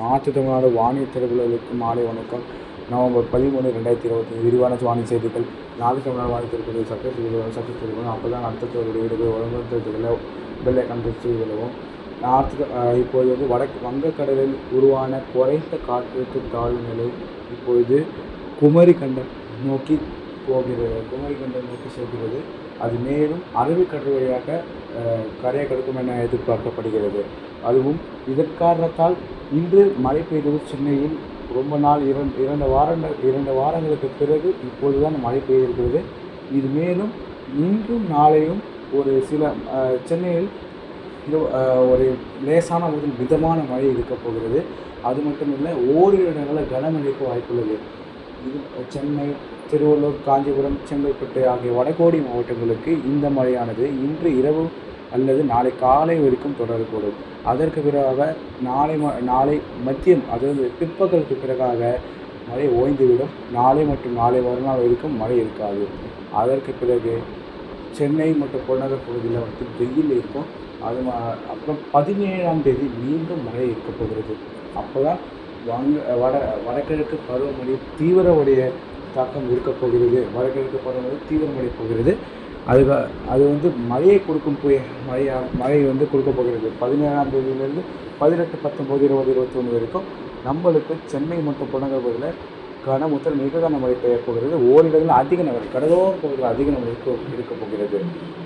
நாற்று தமிழ்நாடு வானிலை திருவிழாவுக்கு மாலை வணக்கம். நவம்பர் பதிமூணு ரெண்டாயிரத்தி இருபத்தி விரிவான வானிலை செய்திகள். நாலு தமிழ்நாடு வானிலை திருப்பதி சட்ட திருவிழா அப்போ தான் அடுத்தவருடைய வீடுகள் உடம்புல வெள்ளை கண்டுபிடிச்சு விழுவோம். நார்த்து இப்போது வந்து வடக்கு வங்கக்கடலில் உருவான குறைந்த காற்றழுத்த தாழ்வு நிலை இப்பொழுது குமரி கண்டம் நோக்கி போகிறது. குமரி கண்டம் நோக்கி செல்கிறது. அது மேலும் அரபிக்கடல் வழியாக கரையை கடக்கும் என எதிர்பார்க்கப்படுகிறது. அதுவும் இதற்காரணத்தால் இன்று மழை பெய்தது சென்னையில் ரொம்ப நாள் இரண்டு இரண்டு வாரங்கள் இரண்டு வாரங்களுக்கு பிறகு இப்பொழுதுதான் மழை பெய்திருக்கிறது. இது மேலும் இன்றும் நாளையும் ஒரு சில சென்னையில் ஒரு லேசான முதல் மிதமான மழை இருக்கப் போகிறது. அது மட்டும் இல்லை ஓரிரு இடங்களில் கனமழைக்கு வாய்ப்புள்ளது. இது சென்னை திருவள்ளூர் காஞ்சிபுரம் செங்கல்பட்டு ஆகிய வடகோடி மாவட்டங்களுக்கு இந்த மழையானது இன்று இரவு அல்லது நாளை காலை வரைக்கும் தொடரக்கூடும். அதற்கு பிறகாக நாளை ம நாளை மதியம் அதாவது பிற்பகலுக்கு பிறகாக மழை ஓய்ந்துவிடும். நாளை மற்றும் நாளை மறுநாள் வரைக்கும் மழை இருக்காது. அதற்கு பிறகு சென்னை மற்றும் புறநகர் பகுதியில் வந்து வெயில் இருக்கும். அது அப்புறம் பதினேழாம் தேதி மீண்டும் மழை இருக்க போகிறது. அப்போ தான் வங்க வட வடகிழக்கு பருவமழை தீவிரமுடைய தாக்கம் இருக்க போகிறது வடகிழக்கு பருவமழை தீவிரமடைய போகிறது. அது அது வந்து மழையை கொடுக்கும் புய மழையா மழை வந்து கொடுக்க போகிறது. பதினேழாம் தேதியிலேருந்து பதினெட்டு பத்தொம்போது இருபது இருபத்தொன்று வரைக்கும் நம்மளுக்கு சென்னை மற்றும் புலங்கல் பகுதியில் கன முதல் மிக கன மழை பெய்ய போகிறது. ஓரிடங்களில் அதிக நகரம் கடலோர பகுதியில் அதிக மழை இருக்க போகிறது.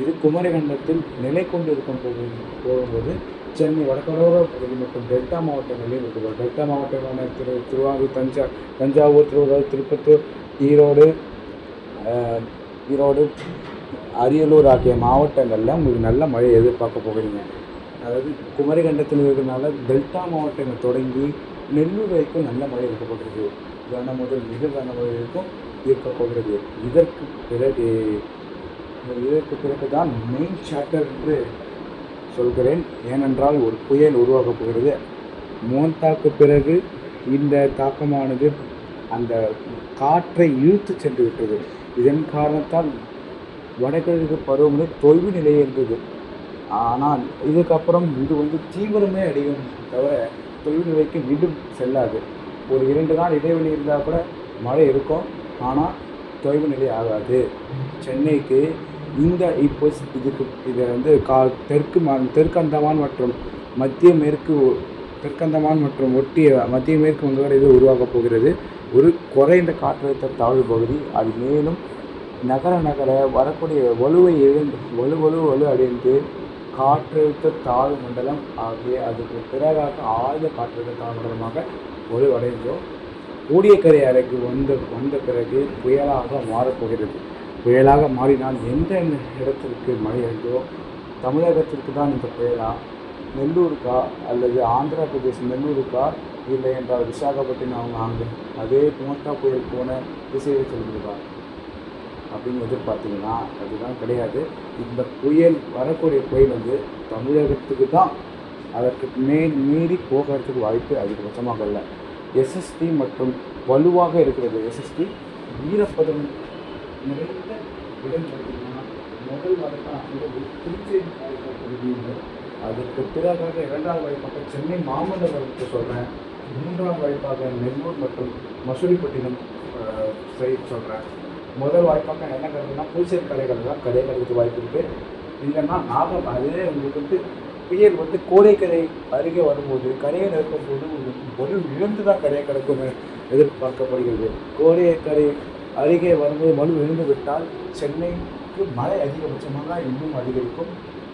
இது குமரிகண்டத்தில் நிலை கொண்டு இருக்கும் போது போகும்போது சென்னை வடகடலோர பகுதி மற்றும் டெல்டா மாவட்டங்களில் இருக்கிறது. டெல்டா மாவட்டங்களான திரு திருவாரூர் தஞ்சா தஞ்சாவூர் திருவாரூர் திருப்பத்தூர் ஈரோடு ஈரோடு அரியலூர் ஆகிய மாவட்டங்களில் உங்களுக்கு நல்ல மழை எதிர்பார்க்க போகிறீங்க. அதாவது குமரிகண்டத்தில் இருக்கிறதுனால டெல்டா மாவட்டங்கள் தொடங்கி நெல்லூர் வரைக்கும் நல்ல மழை இருக்க போகிறது கன முதல் மிக கனமழை இருக்கும் இருக்க போகிறது. இதற்கு பிறகு இதற்கு பிறகு தான் மெயின் சாப்டர் என்று சொல்கிறேன். ஏனென்றால் ஒரு புயல் உருவாகப் போகிறது. மோன்தாக்கு பிறகு இந்த தாக்கமானது அந்த காற்றை இழுத்து சென்று விட்டது. இதன் காரணத்தால் வடகிழக்கு பருவமழை தொய்வு நிலை இருந்தது. ஆனால் இதுக்கப்புறம் இது வந்து தீவிரமே அடையும் தவிர தொய்வு நிலைக்கு மீண்டும் செல்லாது. ஒரு இரண்டு நாள் இடைவெளி இருந்தால் கூட மழை இருக்கும். ஆனால் தொய்வு நிலை ஆகாது. சென்னைக்கு இந்த இப்போ இதுக்கு இதை வந்து கா தெற்கு மா தெற்கு அந்தமான் மற்றும் மத்திய மேற்கு தெற்கு அந்தமான் மற்றும் ஒட்டிய மத்திய மேற்கு வங்கக்கடல் இது உருவாகப் போகிறது. ஒரு குறைந்த காற்றழுத்த தாழ்வு பகுதி. அது மேலும் நகர நகர வரக்கூடிய வலுவை எழுந்து வலு வலு வலு அடைந்து காற்றழுத்த தாழ்வு மண்டலம் ஆகிய அதுக்கு பிறகாக ஆழ்ந்த காற்றழுத்த தாழ்வு மண்டலமாக வலுவடைந்தோம் கூடியக்கரை அறைக்கு வந்த வந்த பிறகு புயலாக மாறப்போகிறது. புயலாக மாறினால் எந்த இடத்திற்கு மழை இருந்தோ தமிழகத்திற்கு தான் இந்த புயலா நெல்லூருக்கா அல்லது ஆந்திர பிரதேசம் நெல்லூருக்கா இல்லை என்றால் விசாகப்பட்டினம் அவங்க அங்கே அதே மோட்டா புயல் போன திசையை செல்கிறதா அப்படின்னு எதிர்பார்த்தீங்கன்னா அதுதான் கிடையாது. இந்த புயல் வரக்கூடிய புயல் வந்து தமிழகத்துக்கு தான் அதற்கு மே மீறி போகிறதுக்கு வாய்ப்பு அதிகபட்சமாக இல்லை. எஸ்எஸ்டி மற்றும் வலுவாக இருக்கிறது. எஸ்எஸ்டி ஈரப்பதம் நிறைந்த இடம் பார்த்தீங்கன்னா முதல் வழக்காக திருச்சேரி பகுதியில் அதற்கு பிறகாக இரண்டாவது வாய்ப்பாக சென்னை மாமல்லபுரத்தை சொல்கிறேன் மூன்றாம் வாய்ப்பாக நெல்லூர் மற்றும் மசூரிப்பட்டினம் செய்ய சொல்கிறேன் முதல் வாய்ப்பாக என்ன கருதுனா புதுச்சேரி கலைகள் தான் கடை வாய்ப்பு இருக்குது இல்லைன்னா நாகம் அதே உங்களுக்கு வந்து புயல் வந்து கோடைக்கரை அருகே வரும்போது கரையை நிற்கும்போது உங்களுக்கு வலு விழுந்து தான் கரையை கிடக்கும் எதிர்பார்க்கப்படுகிறது. கோடைக்கரை அருகே வரும்போது மனு விழுந்து விட்டால் சென்னைக்கு மழை அதிகபட்சமாக இன்னும் அதிகரிக்கும்.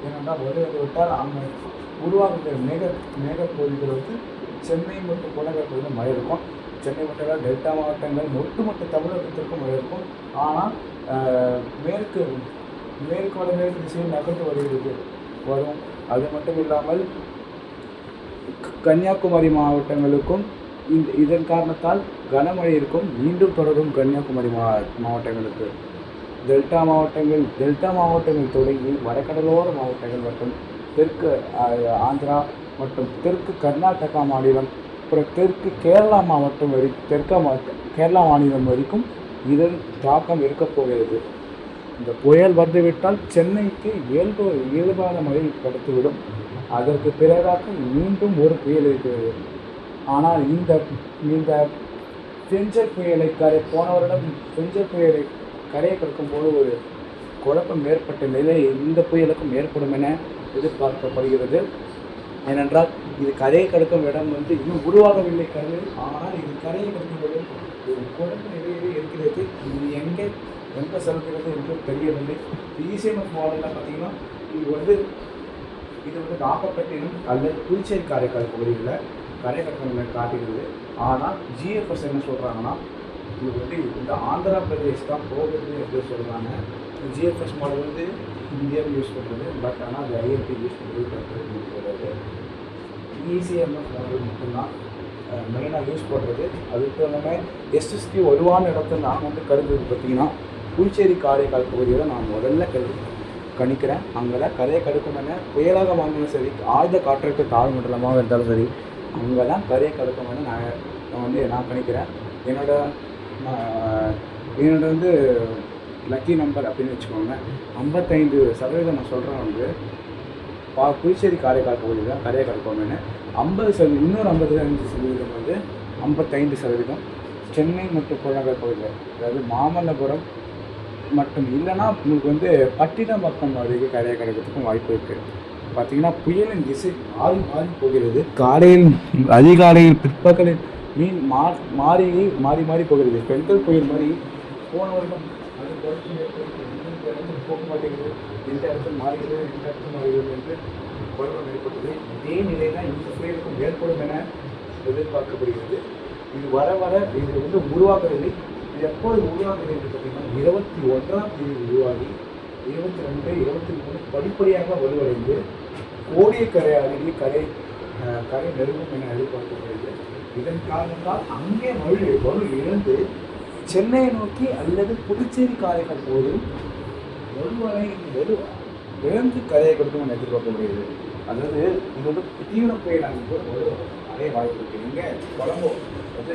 ஏனென்றால் வலு இழந்து விட்டால் அங்கே உருவாகுகிற மேக மேகப்பகுதிகள் வந்து சென்னை மற்றும் புறநகர் பகுதியில் மழை இருக்கும். சென்னை மட்டும் இல்லை டெல்டா மாவட்டங்கள் ஒட்டுமொத்த தமிழகத்திற்கும் மழை இருக்கும். ஆனால் மேற்கு மேற்கு வடமேற்கு திசையில் நகர்ந்து வருகிறது வரும். அது மட்டும் இல்லாமல் கன்னியாகுமரி மாவட்டங்களுக்கும் இந்த இதன் காரணத்தால் கனமழை இருக்கும். மீண்டும் தொடரும் கன்னியாகுமரி மா மாவட்டங்களுக்கு. டெல்டா மாவட்டங்கள் டெல்டா மாவட்டங்கள் தொடங்கி வடகடலோர மாவட்டங்கள் மற்றும் தெற்கு ஆந்திரா மற்றும் தெற்கு கர்நாடகா மாநிலம் அப்புறம் தெற்கு கேரளா மாவட்டம் வரை தெற்கா மாவட்டம் கேரளா மாநிலம் வரைக்கும் இதன் தாக்கம் இருக்கப் போகிறது. இந்த புயல் வந்துவிட்டால் சென்னைக்கு இயல்பு இயல்பான மழை கிடைத்துவிடும் அதற்கு பிறகாக மீண்டும் ஒரு புயல் இருக்கிறது. ஆனால் இந்த இந்த பெஞ்சர் புயலை கரை போன வருடம் பெஞ்சர் புயலை கரையை கடக்கும்போது ஒரு குழப்பம் ஏற்பட்ட நிலை இந்த புயலுக்கும் ஏற்படும் என எதிர்பார்க்கப்படுகிறது. ஏனென்றால் இது கரையை கடக்கும் இடம் வந்து இன்னும் உருவாகவில்லை கரு ஆனால் இது கரையை கடக்கும் இடம். ஒரு குழம்பு நிலையிலே இருக்கிறது. இது எங்கே எங்கே செலுத்துகிறது என்று தெரியவில்லை. இசிஎம்எஃப் மாடலில் பார்த்தீங்கன்னா இது வந்து இது வந்து நாகப்பட்டினம் அல்லது புதுச்சேரி காரைக்கால் பகுதியில் கரை கடக்கும் காட்டுகிறது. ஆனால் ஜிஎஃப்எஸ் என்ன சொல்கிறாங்கன்னா இது வந்து இந்த ஆந்திரா பிரதேஷ் தான் போகுது என்று சொல்கிறாங்க ஜிஎஃப்எஸ் மாடல் வந்து இந்தியாவில் யூஸ் பண்ணுறது பட் ஆனால் அது ஐஎம்பி யூஸ் பண்ணுறது கிடையாது. இசிஎம்எஃப் மாடல் மட்டும்தான். மெயினாக யூஸ் பண்ணுறது அதுக்கு இல்லாமல் எஸ்எஸ்டி வலுவான இடத்துல நான் வந்து கருதுறது பார்த்தீங்கன்னா புதுச்சேரி காரைக்கால் பகுதியில் நான் முதல்ல கரு கணிக்கிறேன். அங்கே கரையை கடுக்கும் புயலாக வாங்கினாலும் சரி ஆழ்ந்த காற்றழுத்த தாழ் மண்டலமாக இருந்தாலும் சரி அங்கே தான் கரையை கடுக்கும் நான் நான் வந்து நான் கணிக்கிறேன். என்னோடய என்னோட வந்து லக்கி நம்பர் அப்படின்னு வச்சுக்கோங்க ஐம்பத்தைந்து சதவீதம் நான் சொல்கிறேன் வந்து பா புதுச்சேரி காரைக்கால் பகுதியில் தான் கரையை கடப்போம்னு ஐம்பது சதவீதம் இன்னொரு ஐம்பத்தஞ்சு சதவீதம் வந்து ஐம்பத்தைந்து சதவீதம். சென்னை மற்றும் புறநகர் பகுதியில் அதாவது மாமல்லபுரம் மட்டும் இல்லைன்னா உங்களுக்கு வந்து பட்டினம் பக்கம் அருகே கரையை கிடைக்கிறதுக்கும் வாய்ப்பு இருக்குது பார்த்தீங்கன்னா புயலின் திசை மாறி மாறி போகிறது. காலையில் அதிகாலையில் பிற்பகலில் மீன் மா மாறி மாறி மாறி போகிறது. பெண்கள் புயல் மாதிரி போன வருடம் அது போக மாட்டேங்குது இந்த இடத்துல மாறுகிறது இந்த இடத்துல மாறுகிறது என்று குழப்பம் ஏற்பட்டது இதே நிலை தான் இந்த புயலுக்கும் ஏற்படும் என எதிர்பார்க்கப்படுகிறது. இது வர வர இது வந்து உருவாகவில்லை. இது எப்போது உருவாகிறது என்று பார்த்தீங்கன்னா இருபத்தி ஒன்றாம் தேதி உருவாகி இருபத்தி ரெண்டு இருபத்தி மூணு படிப்படியாக வலுவடைந்து கோடியக்கரை அருகே கரை கரை நெருங்கும் என எதிர்பார்க்கப்படுகிறது. இதன் காரணத்தால் அங்கே வலு பொருள் இழந்து சென்னையை நோக்கி அல்லது புதுச்சேரி காரைகள் போதும் ஒருவரை வலு இழந்து கரையை கொடுக்கும் என எதிர்பார்க்கப்படுகிறது அதாவது இது வந்து தீவிர புயலாக அமைப்பு ஒரு அதே வாய்ப்பு இருக்கு. இங்கே கொலம்போ வந்து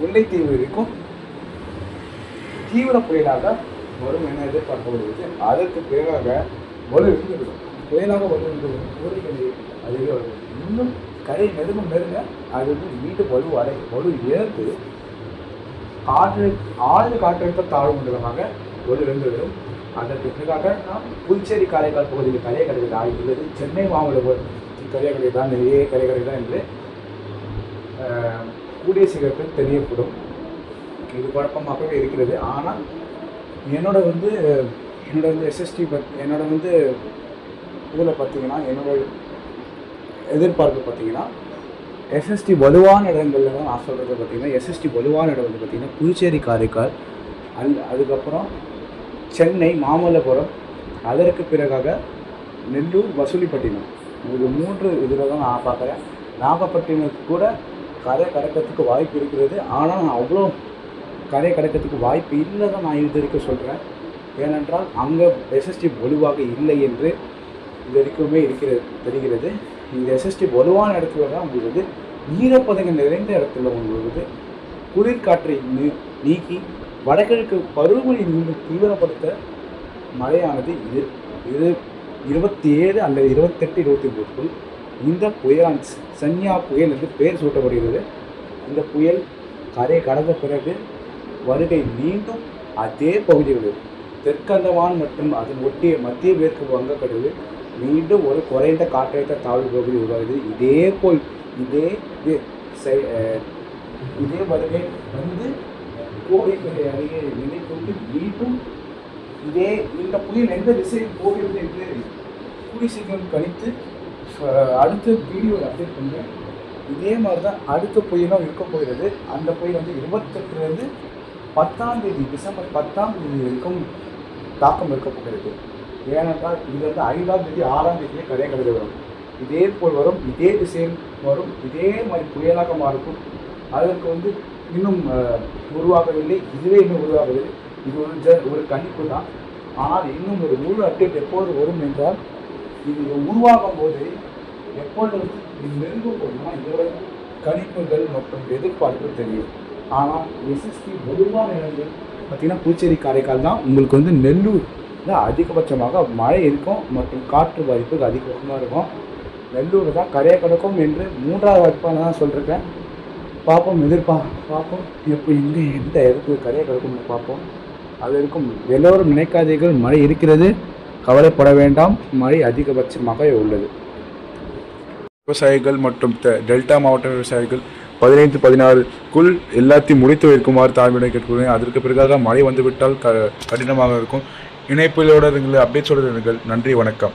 முல்லைத்தீவு இருக்கும். தீவிர புயலாக வரும் என எதிர்பார்க்கப்படுகிறது அதற்கு பிறகாக வலு இருந்துவிடும் புயலாக என்று கோரிக்கை அதிக இன்னும் கரை நெருங்க நெருங்க அது வந்து வீட்டு வலு அடை வலு இழந்து காற்று ஆழ்ந்த காற்றழுத்த தாழ்வு மண்டலமாக வலு இருந்துவிடும் அதற்கு பிறகாக நாம் புதுச்சேரி காரைக்கால் பகுதியில் கரையை கடைகள் ஆகியுள்ளது சென்னை மாவட்ட கரையை கடை தான் நிறைய கரையை கடை தான் என்று கூடிய சீக்கிரத்தில் தெரியப்படும். இது குழப்பமாகவே இருக்கிறது. ஆனால் என்னோட வந்து என்னோட வந்து எஸ்எஸ்டி பத் என்னோட வந்து இதில் பார்த்தீங்கன்னா என்னோட எதிர்பார்ப்பு பார்த்தீங்கன்னா எஸ்எஸ்டி வலுவான இடங்கள்ல தான் நான் சொல்கிறது பார்த்தீங்கன்னா எஸ்எஸ்டி வலுவான இடம் வந்து பார்த்திங்கன்னா புதுச்சேரி காரைக்கால் அந் அதுக்கப்புறம் சென்னை மாமல்லபுரம் அதற்கு பிறகாக நெல்லூர் வசூலிப்பட்டினம். இது மூன்று இதில் தான் நான் பார்க்குறேன். நாகப்பட்டினத்துக்கு கூட கரை கடக்கிறதுக்கு வாய்ப்பு இருக்கிறது. ஆனால் நான் அவ்வளோ கரை கடக்கிறதுக்கு வாய்ப்பு இல்லை தான் நான் இது வரைக்கும் சொல்கிறேன் ஏனென்றால் அங்கே எஸ்எஸ்டி வலுவாக இல்லை என்று இது வரைக்குமே இருக்கிறது தெரிகிறது. இந்த எஸ்எஸ்டி வலுவான இடத்துல தான் உங்களுக்கு ஈரப்பதங்கள் நிறைந்த இடத்துல உங்களுக்கு குளிர்காற்றை நீ நீக்கி வடகிழக்கு பருவமழை மீண்டும் தீவிரப்படுத்த மழையானது இது. இது இருபத்தி ஏழு அல்லது இருபத்தெட்டு இருபத்தி ஒன்பதுக்குள் இந்த புயலான் சன்யா புயல் என்று பெயர் சூட்டப்படுகிறது. இந்த புயல் கரை கடந்த பிறகு வருகை மீண்டும் அதே பகுதிகளில் தெற்கந்தமான் மற்றும் அதன் ஒட்டிய மத்திய மேற்கு வங்கக்கடலில் மீண்டும் ஒரு குறைந்த காற்றழுத்த தாழ்வு பகுதி உருவாகுது. இதே போல் இதே இது இதே வருகை வந்து கோடைக்கரை அருகே நிலை கொண்டு மீண்டும் இதே இந்த புயல் எந்த திசையில் போகிறது என்று கூடிய சீக்கிரம் கணித்து அடுத்த வீடியோவில் அப்டேட் பண்ணுறேன் இதே மாதிரி தான் அடுத்த புயலும் இருக்க போகிறது. அந்த புயல் வந்து இருபத்தெட்டுலேருந்து பத்தாம் தேதி டிசம்பர் பத்தாம் தேதி வரைக்கும் தாக்கம் இருக்க போகிறது. ஏனென்றால் இது வந்து ஐந்தாம் தேதி ஆறாம் தேதியே கரையை கடந்து வரும். இதே போல் வரும் இதே திசையில் வரும் இதே மாதிரி புயலாக மாறும். அதற்கு வந்து இன்னும் உருவாகவில்லை. இதுவே இன்னும் உருவாகவில்லை. இது ஒரு ஜ ஒரு கணிப்பு தான். ஆனால் இன்னும் ஒரு முழு அப்டேட் எப்போது வரும் என்றால் இது உருவாகும் போது எப்பொழுது இது நெருங்கும் போதுமா இதோட கணிப்புகள் மற்றும் எதிர்பார்ப்பு தெரியும். ஆனால் எஸ்எஸ்டி பொதுவான இடங்கள் பார்த்திங்கன்னா பூச்சேரி காரைக்கால் தான். உங்களுக்கு வந்து நெல்லூர் நெல்லூர்ல அதிகபட்சமாக மழை இருக்கும் மற்றும் காற்று பாதிப்பு அதிகபட்சமாக இருக்கும். நெல்லூர் தான் கரையை கடக்கும் என்று மூன்றாவது வாய்ப்பான தான் சொல்லியிருக்கேன். பார்ப்போம் எதிர்ப்பா பார்ப்போம். எப்போ எங்கே எந்த இடத்துக்கு கரையை கடக்கும்னு பார்ப்போம். அது இருக்கும் எல்லோரும் நினைக்காதீர்கள் மழை இருக்கிறது. கவலைப்பட வேண்டாம் மழை அதிகபட்சமாக உள்ளது. விவசாயிகள் மற்றும் டெல்டா மாவட்ட விவசாயிகள் பதினைந்து பதினாறுக்குள் எல்லாத்தையும் முடித்து வைக்குமாறு தாழ்மையுடன் கேட்டுக்கொள்கிறேன். அதற்கு பிறகாக மழை வந்துவிட்டால் க கடினமாக இருக்கும். இணைப்பிலோடு இருங்கள் அப்டேட்ஸோடு இருங்கள். நன்றி வணக்கம்.